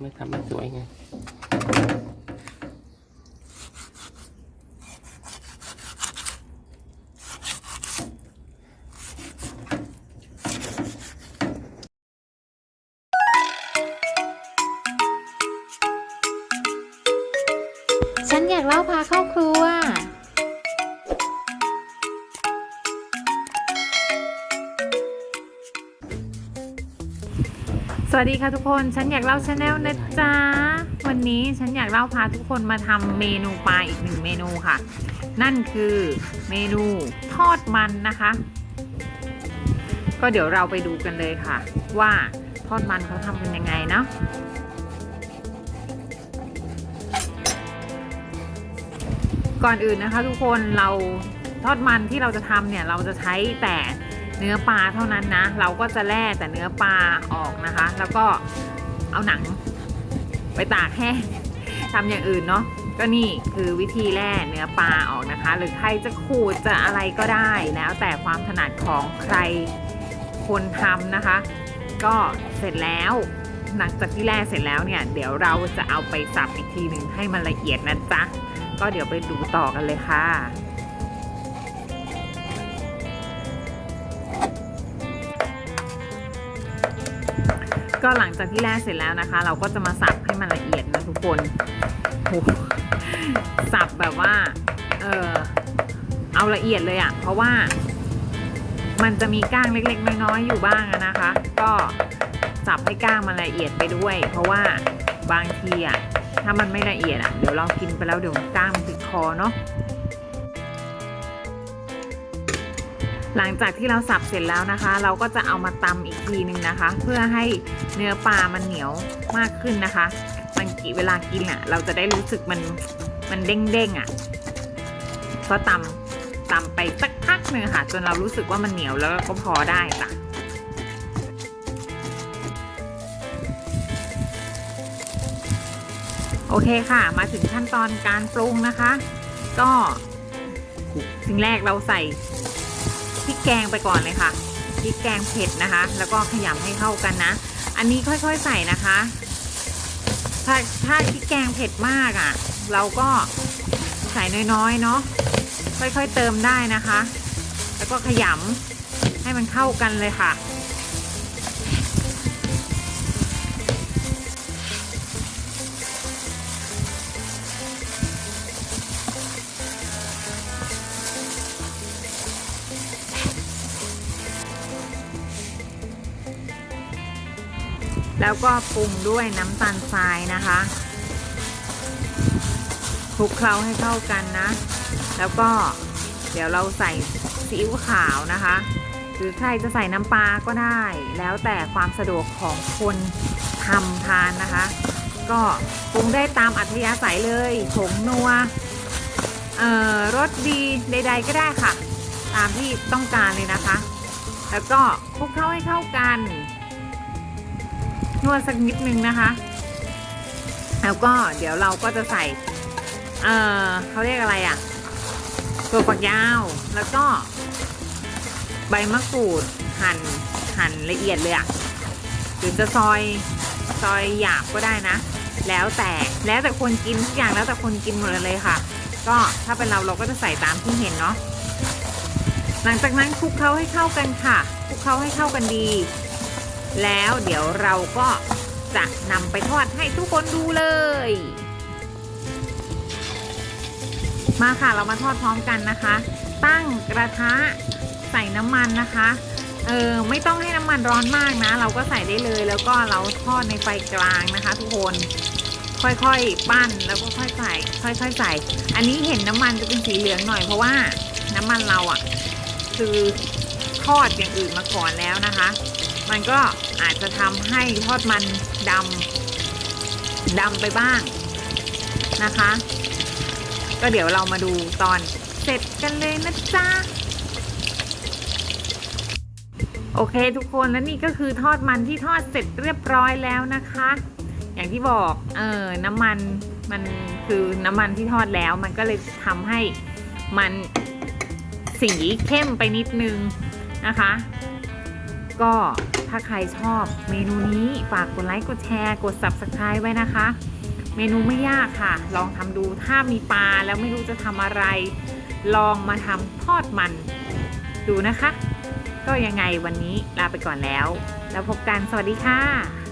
ไม่ทำไม่สวยไงฉันอยากเล่าพาเข้าครัว สวัสดีค่ะทุกคน ฉันอยากเล่าชาแนลนะจ๊ะ วันนี้ฉันอยากเล่าพาทุกคนมาทำเมนูปลาอีกหนึ่งเมนูค่ะ นั่นคือเมนูทอดมันนะคะ ก็เดี๋ยวเราไปดูกันเลยค่ะ ว่าทอดมันเขาทำกันยังไงเนาะก่อนอื่นนะคะทุกคนเราทอดมันที่เราจะทำเนี่ยเราจะใช้แต่ เนื้อปลาเท่านั้นนะ เราก็จะแล่แต่เนื้อปลาออกนะคะ แล้วก็เอาหนังไปตากแห้งทำอย่างอื่นเนาะก็นี่คือวิธีแล่เนื้อปลาออกนะคะ หรือใครจะขูดจะอะไรก็ได้แล้วแต่ความถนัดของใครคนทำนะคะ ก็เสร็จแล้วหลังจากที่แล่เสร็จแล้วเนี่ย เดี๋ยวเราจะเอาไปสับอีกทีหนึ่งให้มันละเอียดนะจ๊ะ ก็เดี๋ยวไปดูต่อกันเลยค่ะ ก็หลังจากที่แล่เสร็จแล้วนะคะ เราก็จะมาสับให้มันละเอียดนะทุกคนสับแบบว่า เออเอาละเอียดเลยอะ่ะ เพราะว่ามันจะมีก้างเล็ก ๆ น้อยๆอยู่บ้างนะคะ ก็สับให้ก้างมันละเอียดไปด้วย เพราะว่าบางทีอะถ้ามันไม่ละเอียดอะเดี๋ยวเรากินไปแล้วเดี๋ยวก้างมันติดคอเนาะ หลังจากที่เราสับเสร็จแล้วนะคะ เราก็จะเอามาตำอีกทีนึงนะคะ เพื่อให้เนื้อปลามันเหนียวมากขึ้นนะคะ มันกิเวลากินอะ เราจะได้รู้สึกมันมันเด้งๆอะก็ตำตำไปสักพักหนึ่งค่ะ จนเรารู้สึกว่ามันเหนียวแล้วก็พอได้จ้ะโอเคค่ะ มาถึงขั้นตอนการปรุงนะคะ ก็สิ่งแรกเราใส่ พริกแกงไปก่อนเลยค่ะพริกแกงเผ็ดนะคะ แล้วก็ขยำให้เข้ากันนะ อันนี้ค่อยๆใส่นะคะ ถ้าถ้าพริกแกงเผ็ดมากอะ่ะ เราก็ใส่น้อยๆเนาะค่อยๆเติมได้นะคะ แล้วก็ขยำให้มันเข้ากันเลยค่ะ แล้วก็ปรุงด้วยน้ำตาลทรายนะคะคลุกเคล้าให้เข้ากันนะ แล้วก็เดี๋ยวเราใส่ซีอิ๊วขาวนะคะ หรือใครจะใส่น้ำปลาก็ได้ แล้วแต่ความสะดวกของคนทำทานนะคะ ก็ปรุงได้ตามอัธยาศัยเลยผงนัวเอ่อรสดีใด ๆ ก็ได้ค่ะ ตามที่ต้องการเลยนะคะ แล้วก็คลุกเคล้าให้เข้ากัน นวดสักนิดนึงนะคะ แล้วก็เดี๋ยวเราก็จะใส่ เอ่อเขาเรียกอะไรอะ่ะตัวฝักยาวแล้วก็ ใบมะกรูดหั่นหั่นละเอียดเลยอะ่ะหรือจะซอยซอยหยาบก็ได้นะ แล้วแต่แล้วแต่คนกินทุกอย่างแล้วแต่คนกินหมดเลยค่ะ ก็ถ้าเป็นเราเราก็จะใส่ตามที่เห็นเนาะหลังจากนั้นคลุกเคล้าให้เข้ากันค่ะคลุกเคล้าให้เข้ากันดี แล้วเดี๋ยวเราก็จะนำไปทอดให้ทุกคนดูเลย มาค่ะเรามาทอดพร้อมกันนะคะ ตั้งกระทะใส่น้ำมันนะคะเออไม่ต้องให้น้ำมันร้อนมากนะ เราก็ใส่ได้เลยแล้วก็เราทอดในไฟกลางนะคะ ทุกคนค่อยๆปั้นแล้วก็ค่อยใส่ค่อยๆใส่ อันนี้เห็นน้ำมันจะเป็นสีเหลืองหน่อยเพราะว่าน้ำมันเราอะ่ะ คือทอดอย่างอื่นมาก่อนแล้วนะคะ มันก็อาจจะทำให้ทอดมันดำดำไปบ้างนะคะ ก็เดี๋ยวเรามาดูตอนเสร็จกันเลยนะจ๊ะโอเคทุกคนและนี่ก็คือทอดมันที่ทอดเสร็จเรียบร้อยแล้วนะคะ อย่างที่บอกเออน้ำมันมันคือน้ำมันที่ทอดแล้ว มันก็เลยทำให้มันสีเข้มไปนิดนึงนะคะ ก็ ถ้าใครชอบเมนูนี้ฝากกดไลค์กดแชร์ กด subscribe ไว้นะคะ เมนูไม่ยากค่ะ ลองทำดูถ้ามีปลาแล้วไม่รู้จะทำอะไร ลองมาทำทอดมันดูนะคะ ก็ยังไงวันนี้ลาไปก่อนแล้ว แล้วพบกันสวัสดีค่ะ